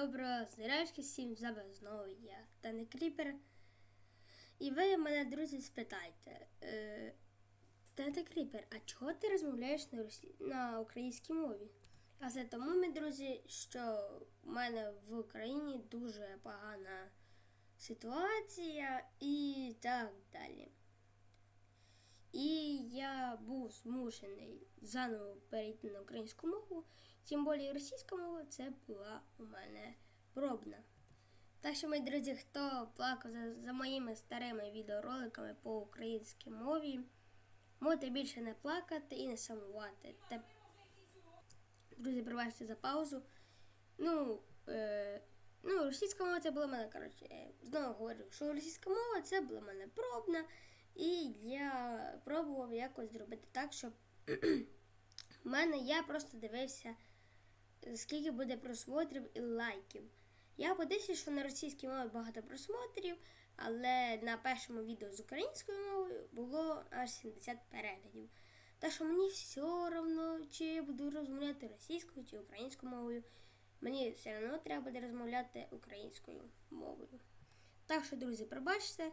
Доброго здоров'я всім з вами знову я, Таня Кріпер. І ви мене, друзі, спитаєте, е, Тане Кріпер, а чого ти розмовляєш на, росі... на українській мові? А це тому, мій друзі, що в мене в Україні дуже погана ситуація і так далі. Змушений заново перейти на українську мову, тим більше російська мова це була у мене пробна. Так що, мої друзі, хто плакав за, за моїми старими відеороликами по українській мові, можете більше не плакати і не сумувати. Та... Друзі, пробачте за паузу. Ну, е, ну, російська мова це була мене, коротше, е, знову говорю, що російська мова це була мене пробна. І я якось зробити так, щоб в мене я просто дивився, скільки буде просмотрів і лайків. Я подивився, що на російській мові багато просмотрів, але на першому відео з українською мовою було аж 70 переглядів. Так що мені все одно, чи я буду розмовляти російською чи українською мовою. Мені все одно треба буде розмовляти українською мовою. Так що, друзі, пробачте.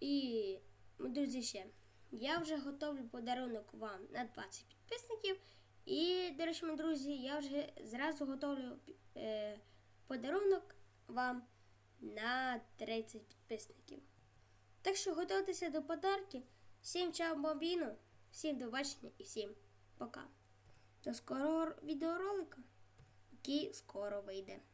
І, друзі, ще. Я вже готовлю подарунок вам на 20 підписників. І, до речі, мої друзі, я вже зразу готовлю е, подарунок вам на 30 підписників. Так що готуйтеся до подарків. Всім чао бомбіно, всім до бачення і всім пока. До скорого відеоролика, який скоро вийде.